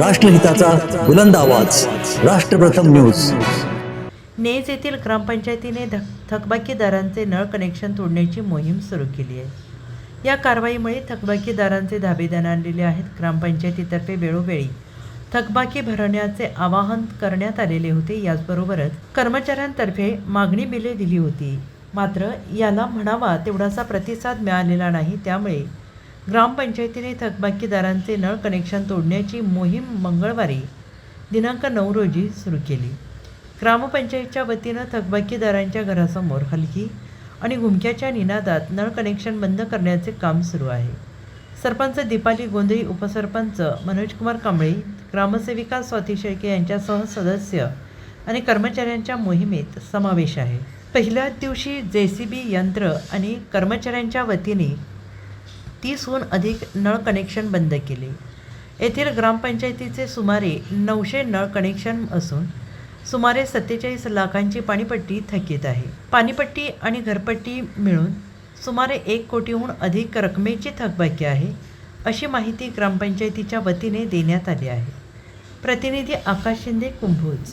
राष्ट्रहिताचा बुलंद आवाज. राष्ट्रप्रथम न्यूज. नेज येथील ग्रामपंचायतीने धक थकबाकीदारांचे नळ कनेक्शन तोडण्याची मोहीम सुरू केली आहे. या कारवाईमुळे थकबाकीदारांचे धाबे दणाणलेले आहेत ग्रामपंचायतीतर्फे वेळोवेळी. थकबाकी भरण्याचे आवाहन करण्यात आलेले होते याचबरोबरच कर्मचाऱ्यांतर्फे मागणी बिले दिली होती. मात्र याला म्हणावा तेवढासा प्रतिसाद मिळालेला नाही त्यामुळे ग्रामपंचायतीने थकबाकीदारांचे नळ कनेक्शन तोडण्याची मोहीम मंगळवारी दिनांक नऊ रोजी सुरू केली. ग्रामपंचायतच्या वतीनं थकबाकीदारांच्या घरासमोर हलकी आणि घुमक्याच्या निनादात नळ कनेक्शन बंद करण्याचे काम सुरू आहे. सरपंच दीपाली गोंधळी उपसरपंच मनोजकुमार कांबळे ग्रामसेविका स्वाती शेळके यांच्यासह सदस्य आणि कर्मचाऱ्यांच्या मोहिमेत समावेश आहे. पहिल्याच दिवशी जे सी बी यंत्र आणि कर्मचाऱ्यांच्या वतीने तीसहून अधिक नळ कनेक्शन बंद केले. येथील ग्रामपंचायतीचे सुमारे नऊशे नळ कनेक्शन असून सुमारे सत्तेचाळीस लाखांची पाणीपट्टी थकीत आहे. पाणीपट्टी आणि घरपट्टी मिळून सुमारे एक कोटीहून अधिक रकमेची थकबाकी आहे अशी माहिती ग्रामपंचायतीच्या वतीने देण्यात आली आहे. प्रतिनिधी आकाश शिंदे कुंभोज.